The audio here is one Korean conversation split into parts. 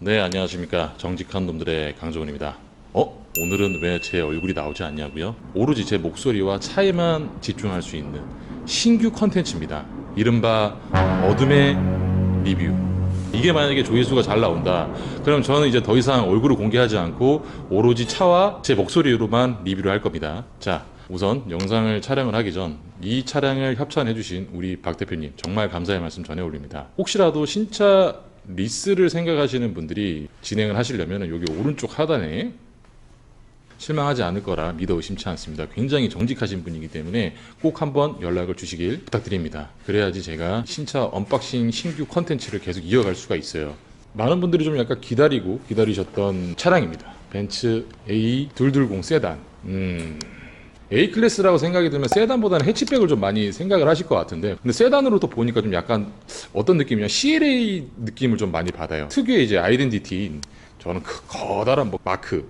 네, 안녕하십니까. 정직한 놈들의 강정훈입니다. 어? 오늘은 왜 제 얼굴이 나오지 않냐고요? 오로지 제 목소리와 차이만 집중할 수 있는 신규 컨텐츠입니다. 이른바 어둠의 리뷰. 이게 만약에 조회수가 잘 나온다. 그럼 저는 이제 더 이상 얼굴을 공개하지 않고 오로지 차와 제 목소리로만 리뷰를 할 겁니다. 자, 우선 영상을 촬영을 하기 전 이 차량을 협찬해 주신 우리 박 대표님 정말 감사의 말씀 전해 올립니다. 혹시라도 신차 리스를 생각하시는 분들이 진행을 하시려면 여기 오른쪽 하단에 실망하지 않을 거라 믿어 의심치 않습니다. 굉장히 정직하신 분이기 때문에 꼭 한번 연락을 주시길 부탁드립니다. 그래야지 제가 신차 언박싱 신규 컨텐츠를 계속 이어갈 수가 있어요. 많은 분들이 좀 약간 기다리고 기다리셨던 차량입니다. 벤츠 A220 세단. 음. A 클래스라고 생각이 들면 세단보다는 해치백을 좀 많이 생각을 하실 것 같은데 근데 세단으로 또 보니까 좀 약간 어떤 느낌이냐? CLA 느낌을 좀 많이 받아요. 특유의 이제 아이덴티티인 저는 그 커다란 뭐 마크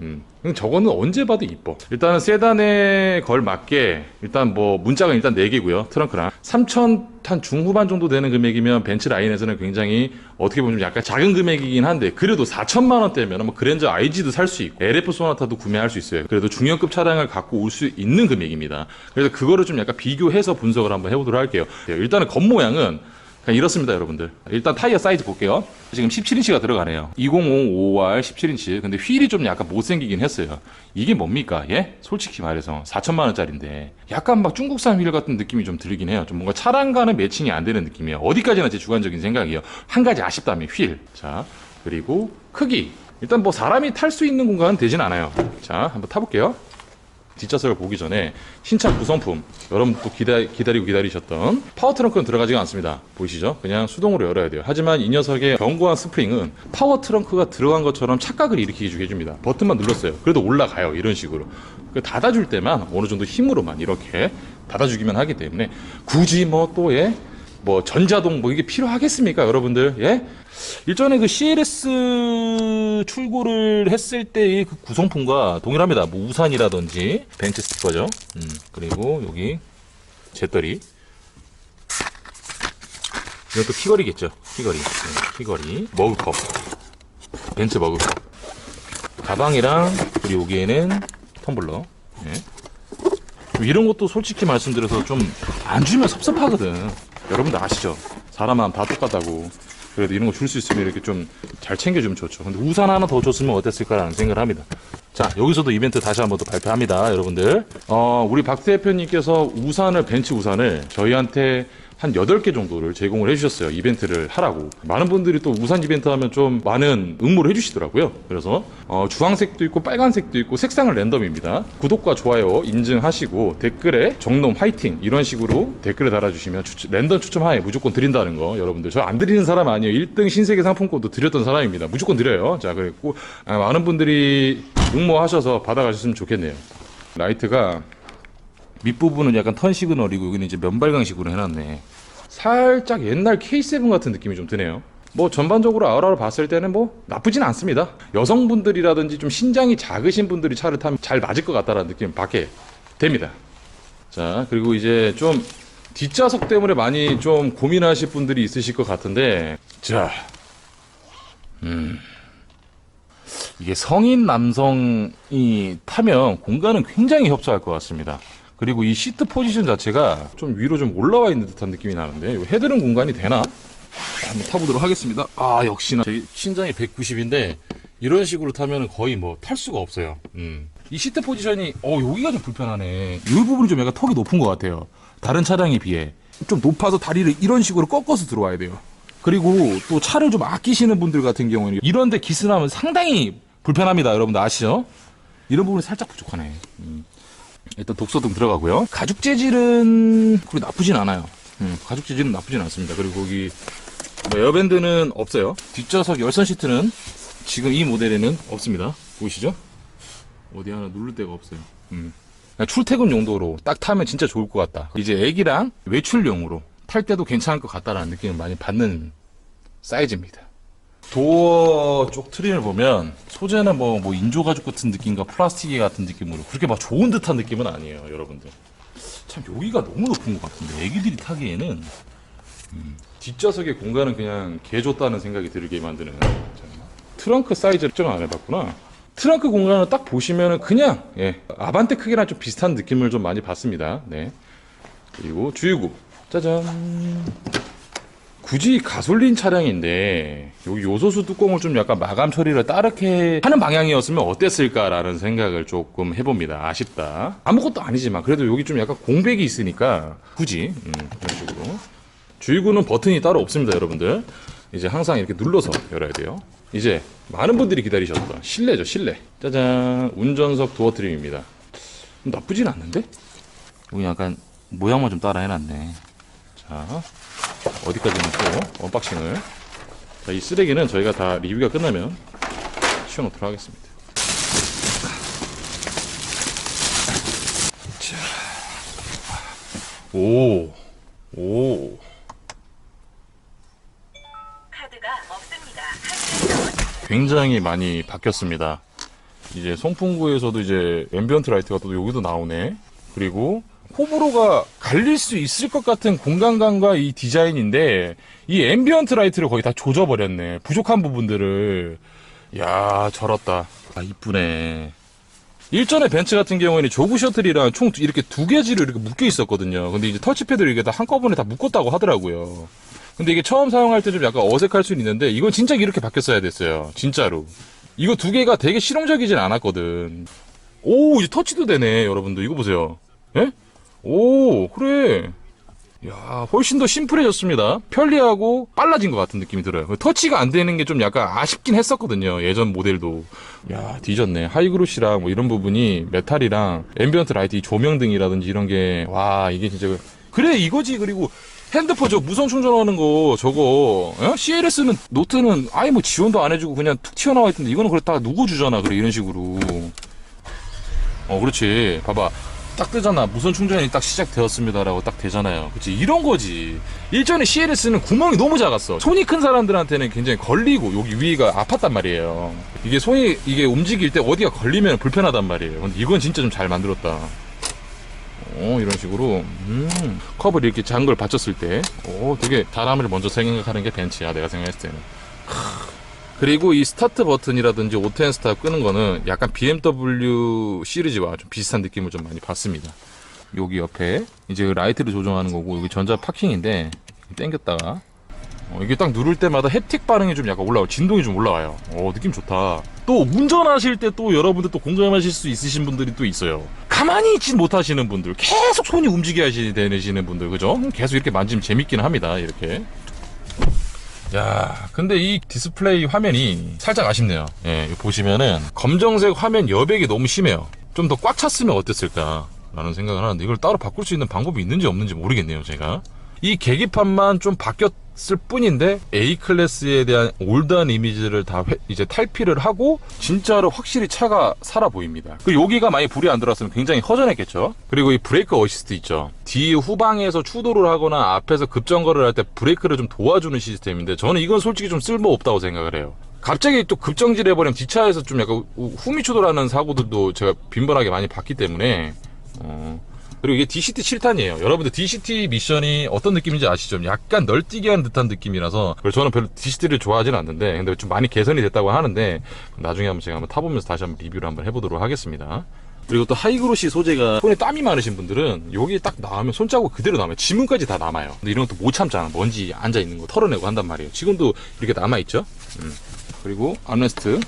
음. 저거는 언제 봐도 이뻐. 일단은 세단에 걸맞게 일단 뭐 문짝은 일단 4개고요. 트렁크랑 3,000탄 중후반 정도 되는 금액이면 벤츠 라인에서는 굉장히 어떻게 보면 좀 약간 작은 금액이긴 한데 그래도 4천만 원대면 뭐 그랜저 IG도 살 수 있고 LF 소나타도 구매할 수 있어요. 그래도 중형급 차량을 갖고 올 수 있는 금액입니다. 그래서 그거를 좀 약간 비교해서 분석을 한번 해보도록 할게요. 일단은 겉모양은 그냥 이렇습니다, 여러분들. 일단 타이어 사이즈 볼게요. 지금 17인치가 들어가네요. 2055R 17인치. 근데 휠이 좀 약간 못생기긴 했어요. 이게 뭡니까? 예? 솔직히 말해서 4천만 원짜리인데 약간 막 중국산 휠 같은 느낌이 좀 들긴 해요. 좀 뭔가 차량과는 매칭이 안 되는 느낌이에요. 어디까지나 제 주관적인 생각이에요. 한 가지 아쉽다면 휠. 자, 그리고 크기. 일단 뭐 사람이 탈 수 있는 공간은 되진 않아요. 자, 한번 타볼게요. 뒷좌석을 보기 전에. 신차 구성품. 여러분 또 기다, 기다리고 기다리셨던 파워 트렁크는 들어가지가 않습니다. 보이시죠? 그냥 수동으로 열어야 돼요. 하지만 이 녀석의 견고한 스프링은 파워 트렁크가 들어간 것처럼 착각을 일으키게 해줍니다. 버튼만 눌렀어요. 그래도 올라가요 이런 식으로. 그 닫아줄 때만 어느 정도 힘으로만 이렇게 닫아주기만 하기 때문에 굳이 뭐또예 뭐 전자동 뭐 이게 필요하겠습니까 여러분들? 예? 일전에 그 CLS 출고를 했을 때의 그 구성품과 동일합니다. 뭐 우산이라든지 벤츠 스티커죠. 음 그리고 여기 재떨이. 이것도 키거리겠죠? 키거리. 네, 키거리. 머그컵. 벤츠 머그컵. 가방이랑 그리고 여기에는 텀블러. 예. 이런 것도 솔직히 말씀드려서 좀 안 주면 섭섭하거든. 여러분들 아시죠? 사람 마음 다 똑같다고. 그래도 이런 거 줄 수 있으면 이렇게 좀 잘 챙겨주면 좋죠. 근데 우산 하나 더 줬으면 어땠을까라는 생각을 합니다. 자, 여기서도 이벤트 다시 한번 더 발표합니다, 여러분들. 어, 우리 박 대표님께서 우산을, 벤츠 우산을 저희한테 한 8개 정도를 제공을 해주셨어요. 이벤트를 하라고. 많은 분들이 또 우산 이벤트 하면 좀 많은 응모를 해주시더라고요. 그래서, 어, 주황색도 있고 빨간색도 있고 색상은 랜덤입니다. 구독과 좋아요 인증하시고 댓글에 정놈 화이팅 이런 식으로 댓글을 달아주시면 추- 랜덤 추첨하에 무조건 드린다는 거 여러분들. 저 안 드리는 사람 아니에요. 1등 신세계 상품권도 드렸던 사람입니다. 무조건 드려요. 자, 그랬고, 아, 많은 분들이 응모하셔서 받아가셨으면 좋겠네요. 라이트가 밑부분은 약간 턴 시그널이고 여기는 이제 면발광식으로 해놨네. 살짝 옛날 K7 같은 느낌이 좀 드네요. 뭐 전반적으로 아우라를 봤을 때는 뭐 나쁘진 않습니다. 여성분들이라든지 좀 신장이 작으신 분들이 차를 타면 잘 맞을 것 같다라는 느낌 받게 됩니다. 자 그리고 이제 좀 뒷좌석 때문에 많이 좀 고민하실 분들이 있으실 것 같은데 자 음. 이게 성인 남성이 타면 공간은 굉장히 협소할 것 같습니다. 그리고 이 시트 포지션 자체가 좀 위로 좀 올라와 있는 듯한 느낌이 나는데 이 헤드룸 공간이 되나? 한번 타보도록 하겠습니다. 아 역시나 제 신장이 190인데 이런 식으로 타면 거의 뭐 탈 수가 없어요. 음. 이 시트 포지션이 어 여기가 좀 불편하네. 이 부분이 좀 약간 턱이 높은 것 같아요. 다른 차량에 비해 좀 높아서 다리를 이런 식으로 꺾어서 들어와야 돼요. 그리고 또 차를 좀 아끼시는 분들 같은 경우는 이런데 기스나면 상당히 불편합니다. 여러분들 아시죠? 이런 부분이 살짝 부족하네. 음. 일단 독서등 들어가고요. 가죽 재질은 그리 나쁘진 않아요. 음, 가죽 재질은 나쁘진 않습니다. 그리고 거기 뭐 에어밴드는 없어요. 뒷좌석 열선 시트는 지금 이 모델에는 없습니다. 보이시죠? 어디 하나 누를 데가 없어요. 음. 출퇴근 용도로 딱 타면 진짜 좋을 것 같다. 이제 애기랑 외출용으로 탈 때도 괜찮을 것 같다라는 느낌을 많이 받는 사이즈입니다. 도어 쪽 트림을 보면 소재는 뭐, 뭐 인조 가죽 같은 느낌과 플라스틱 같은 느낌으로 그렇게 막 좋은 듯한 느낌은 아니에요, 여러분들. 참 여기가 너무 높은 것 같은데 애기들이 타기에는 음. 뒷좌석의 공간은 그냥 개 줬다는 생각이 들게 만드는 자, 트렁크 사이즈를 좀 안 해봤구나 트렁크 공간을 딱 보시면은 그냥 예, 아반떼 크기랑 좀 비슷한 느낌을 좀 많이 받습니다 네. 그리고 주유구 짜잔 굳이 가솔린 차량인데 여기 요소수 뚜껑을 좀 약간 마감 처리를 따르게 하는 방향이었으면 어땠을까라는 생각을 조금 해봅니다. 아쉽다. 아무것도 아니지만 그래도 여기 좀 약간 공백이 있으니까 굳이 음, 이런 식으로 주유구는 버튼이 따로 없습니다, 여러분들. 이제 항상 이렇게 눌러서 열어야 돼요. 이제 많은 분들이 기다리셨던 실내죠, 실내. 짜잔, 운전석 도어 트림입니다. 나쁘진 않는데? 여기 약간 모양만 좀 따라 해놨네. 자, 어디까지는 또 언박싱을. 자, 이 쓰레기는 저희가 다 리뷰가 끝나면 치워놓도록 하겠습니다. 자, 오, 오. 카드가 없습니다. 하시면 굉장히 많이 바뀌었습니다. 이제 송풍구에서도 이제 앰비언트 라이트가 또 여기도 나오네. 그리고 호불호가 갈릴 수 있을 것 같은 공간감과 이 디자인인데 이 앰비언트 라이트를 거의 다 조져버렸네. 부족한 부분들을. 야, 절었다. 아, 이쁘네. 일전에 벤츠 같은 경우에는 조그 셔틀이랑 총 이렇게 두 개지로 이렇게 묶여 있었거든요. 근데 이제 터치패드를 이게 다 한꺼번에 다 묶었다고 하더라고요. 근데 이게 처음 사용할 때 좀 약간 어색할 수는 있는데 이건 진짜 이렇게 바뀌었어야 됐어요. 진짜로. 이거 두 개가 되게 실용적이진 않았거든. 오, 이제 터치도 되네, 여러분들. 이거 보세요. 예? 오, 그래. 야, 훨씬 더 심플해졌습니다. 편리하고 빨라진 것 같은 느낌이 들어요. 터치가 안 되는 게 좀 약간 아쉽긴 했었거든요. 예전 모델도. 야, 뒤졌네. 하이그로시랑 뭐 이런 부분이 메탈이랑 앰비언트 라이트 이 조명 등이라든지 이런 게, 와, 이게 진짜. 그- 그래, 이거지. 그리고 핸드폰 저 무선 충전하는 거 저거 어? CLS는 노트는 아예 뭐 지원도 안 해주고 그냥 툭 튀어나와 있던데 이거는 그래 딱 누구 주잖아 그래 이런 식으로 어 그렇지 봐봐 딱 뜨잖아. 무선 충전이 딱 시작되었습니다 라고 딱 되잖아요. 그치? 이런 거지. 일전에 CLS는 구멍이 너무 작았어. 손이 큰 사람들한테는 굉장히 걸리고 여기 위가 아팠단 말이에요. 이게 손이 이게 움직일 때 어디가 걸리면 불편하단 말이에요. 근데 이건 진짜 좀 잘 만들었다. 어, 이런 식으로. 음, 컵을 이렇게 작은 걸 받쳤을 때. 오, 되게 사람을 먼저 생각하는 게 벤츠야 내가 생각했을 때는. 크. 그리고 이 스타트 버튼이라든지 오텐 스타트 끄는 거는 약간 BMW 시리즈와 좀 비슷한 느낌을 좀 많이 받습니다 여기 옆에 이제 라이트를 조정하는 거고 여기 전자 파킹인데 땡겼다가 어, 이게 딱 누를 때마다 햅틱 반응이 좀 약간 올라와요. 진동이 좀 올라와요. 어, 느낌 좋다. 또 운전하실 때 또 여러분들 또 공감하실 수 있으신 분들이 또 있어요. 가만히 있지 못하시는 분들, 계속 손이 움직여야 되시는 분들, 그죠? 계속 이렇게 만지면 재밌긴 합니다. 이렇게. 야, 근데 이 디스플레이 화면이 살짝 아쉽네요. 예, 보시면은 검정색 화면 여백이 너무 심해요. 좀 더 꽉 찼으면 어땠을까? 라는 생각을 하는데 이걸 따로 바꿀 수 있는 방법이 있는지 없는지 모르겠네요, 제가. 이 계기판만 좀 바뀌었 을 뿐인데 A 클래스에 대한 올드한 이미지를 다 회- 이제 탈피를 하고 진짜로 확실히 차가 살아 보입니다. 그리고 여기가 많이 불이 안 들어왔으면 굉장히 허전했겠죠. 그리고 이 브레이크 어시스트 있죠. 뒤 후방에서 추돌을 하거나 앞에서 급정거를 할 때 브레이크를 좀 도와주는 시스템인데 저는 이건 솔직히 좀 쓸모 없다고 생각을 해요. 갑자기 또 급정지를 해버리면 뒷차에서 좀 약간 우- 후미추돌하는 사고들도 제가 빈번하게 많이 봤기 때문에 어, 그리고 이게 DCT 7탄이에요. 여러분들 DCT 미션이 어떤 느낌인지 아시죠? 약간 널뛰기 하는 듯한 느낌이라서 그래서 저는 별로 DCT를 좋아하진 않는데 근데 좀 많이 개선이 됐다고 하는데 나중에 한번 제가 한번 타보면서 다시 한번 리뷰를 한번 해보도록 하겠습니다. 그리고 또 하이그로시 소재가 손에 땀이 많으신 분들은 여기 딱 나오면 손자국 그대로 남아요. 지문까지 다 남아요. 근데 이런 것도 못 참잖아. 먼지 앉아 있는 거 털어내고 한단 말이에요. 지금도 이렇게 남아 있죠. 음. 그리고 암레스트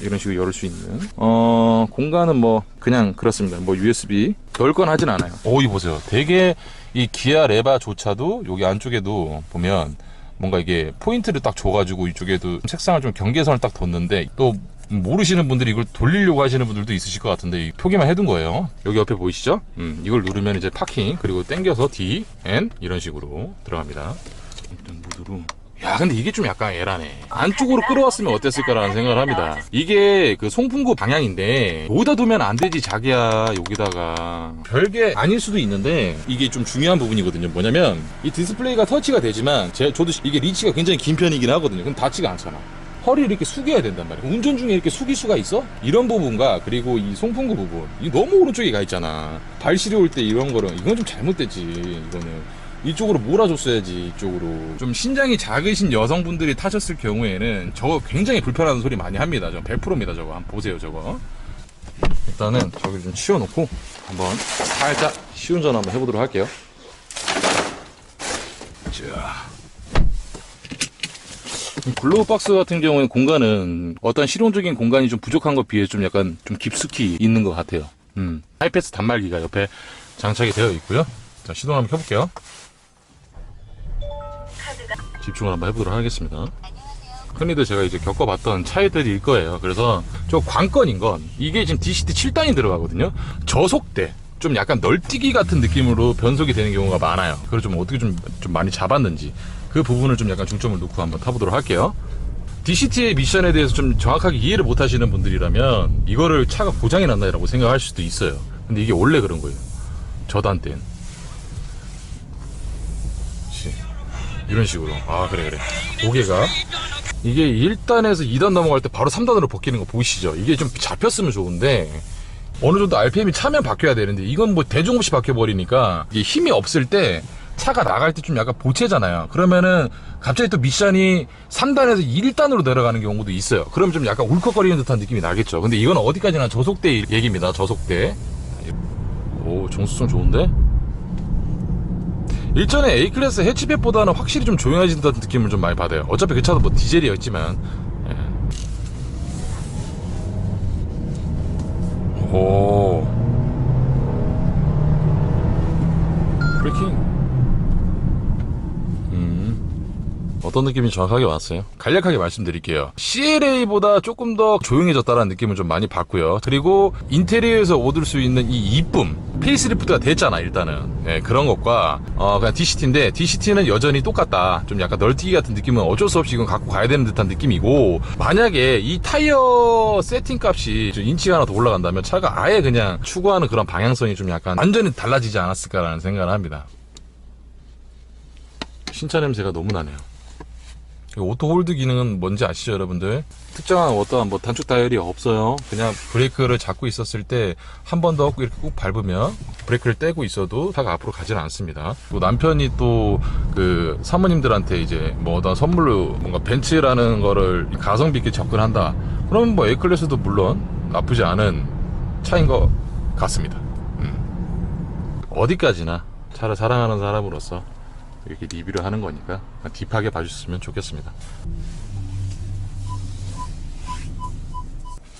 이런 식으로 열을 수 있는. 어 공간은 뭐 그냥 그렇습니다. 뭐 USB 별건 하진 않아요. 오이 보세요. 되게 이 기아 레바조차도 여기 안쪽에도 보면 뭔가 이게 포인트를 딱 줘가지고 이쪽에도 색상을 좀 경계선을 딱 뒀는데 또 모르시는 분들이 이걸 돌리려고 하시는 분들도 있으실 것 같은데 이 표기만 해둔 거예요. 여기 옆에 보이시죠? 음, 이걸 누르면 이제 파킹 그리고 당겨서 D N 이런 식으로 들어갑니다. 일단 무드로 야 근데 이게 좀 약간 애라네. 안쪽으로 끌어왔으면 어땠을까라는 생각을 합니다. 이게 그 송풍구 방향인데 여기다 두면 안 되지 자기야 여기다가. 별게 아닐 수도 있는데 이게 좀 중요한 부분이거든요. 뭐냐면 이 디스플레이가 터치가 되지만 제, 저도 이게 리치가 굉장히 긴 편이긴 하거든요. 근데 닿지가 않잖아. 허리를 이렇게 숙여야 된단 말이야. 운전 중에 이렇게 숙일 수가 있어? 이런 부분과 그리고 이 송풍구 부분. 이 너무 오른쪽에 가 있잖아. 발 시려울 때 이런 거는 이건 좀 잘못됐지 이거는 이쪽으로 몰아줬어야지 이쪽으로 좀 신장이 작으신 여성분들이 타셨을 경우에는 저거 굉장히 불편한 소리 많이 합니다 저 100%입니다 저거 한번 보세요 저거 일단은 저기를 좀 치워놓고 한번 살짝 시운전 한번 해보도록 할게요 자 글로브 박스 같은 경우는 공간은 어떤 실용적인 공간이 좀 부족한 것 비해 좀 약간 좀 깊숙이 있는 것 같아요. 음. 하이패스 단말기가 옆에 장착이 되어 있고요. 자, 시동 한번 켜볼게요. 집중을 한번 해보도록 하겠습니다. 흔히들 제가 이제 겪어봤던 차이들일 거예요. 그래서 저 관건인 건 이게 지금 DCT 7단이 들어가거든요. 저속대. 좀 약간 널뛰기 같은 느낌으로 변속이 되는 경우가 많아요. 그걸 좀 어떻게 좀, 좀 많이 잡았는지 그 부분을 좀 약간 중점을 놓고 한번 타보도록 할게요. DCT의 미션에 대해서 좀 정확하게 이해를 못 하시는 분들이라면 이거를 차가 고장이 났나라고 생각할 수도 있어요. 근데 이게 원래 그런 거예요. 저단 땐. 그치. 이런 식으로. 아, 그래, 그래. 고개가. 이게 1단에서 2단 넘어갈 때 바로 3단으로 벗기는 거 보이시죠? 이게 좀 잡혔으면 좋은데, 어느 정도 RPM이 차면 바뀌어야 되는데, 이건 뭐 대중 없이 바뀌어버리니까, 이게 힘이 없을 때, 차가 나갈 때 좀 약간 보채잖아요. 그러면은, 갑자기 또 미션이 3단에서 1단으로 내려가는 경우도 있어요. 그럼 좀 약간 울컥거리는 듯한 느낌이 나겠죠. 근데 이건 어디까지나 저속대 얘기입니다. 저속대. 오, 정수성 좋은데? 일전에 A클래스 해치백보다는 확실히 좀 조용해진다는 느낌을 좀 많이 받아요. 어차피 그 차도 뭐 디젤이었지만. 예. 오. 브레이킹. 음. 어떤 느낌인지 정확하게 왔어요. 간략하게 말씀드릴게요. CLA보다 조금 더 조용해졌다는 느낌을 좀 많이 받고요. 그리고 인테리어에서 얻을 수 있는 이 이쁨, 페이스리프트가 됐잖아, 일단은. 예, 그런 것과, 어, 그냥 DCT인데, DCT는 여전히 똑같다. 좀 약간 널뛰기 같은 느낌은 어쩔 수 없이 이건 갖고 가야 되는 듯한 느낌이고, 만약에 이 타이어 세팅 값이 좀 인치가 하나 더 올라간다면 차가 아예 그냥 추구하는 그런 방향성이 좀 약간 완전히 달라지지 않았을까라는 생각을 합니다. 신차 냄새가 너무 나네요. 이 오토 홀드 기능은 뭔지 아시죠, 여러분들? 특정한 어떠한 뭐 단축 다이얼이 없어요. 그냥 브레이크를 잡고 있었을 때 한 번 더 이렇게 꾹 밟으면 브레이크를 떼고 있어도 차가 앞으로 가지는 않습니다. 또 남편이 또 그 사모님들한테 이제 뭐 어떤 선물로 뭔가 벤츠라는 거를 가성비 있게 접근한다. 그러면 뭐 A클래스도 물론 나쁘지 않은 차인 것 같습니다. 음. 어디까지나 차를 사랑하는 사람으로서 이렇게 리뷰를 하는 거니까 딥하게 봐주셨으면 좋겠습니다.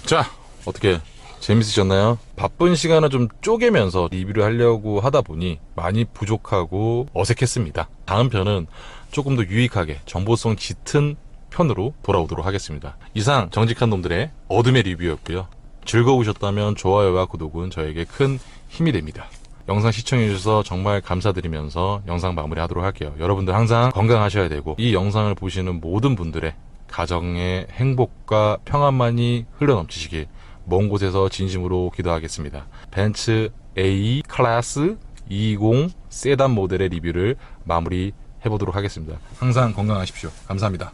자, 어떻게 재밌으셨나요? 바쁜 시간을 좀 쪼개면서 리뷰를 하려고 하다 보니 많이 부족하고 어색했습니다. 다음 편은 조금 더 유익하게 정보성 짙은 편으로 돌아오도록 하겠습니다. 이상 정직한 놈들의 어둠의 리뷰였고요. 즐거우셨다면 좋아요와 구독은 저에게 큰 힘이 됩니다. 영상 시청해주셔서 정말 감사드리면서 영상 마무리하도록 할게요. 여러분들 항상 건강하셔야 되고 이 영상을 보시는 모든 분들의 가정의 행복과 평안만이 흘러넘치시길 먼 곳에서 진심으로 기도하겠습니다. 벤츠 A 클래스 20 세단 모델의 리뷰를 마무리 해보도록 하겠습니다. 항상 건강하십시오. 감사합니다.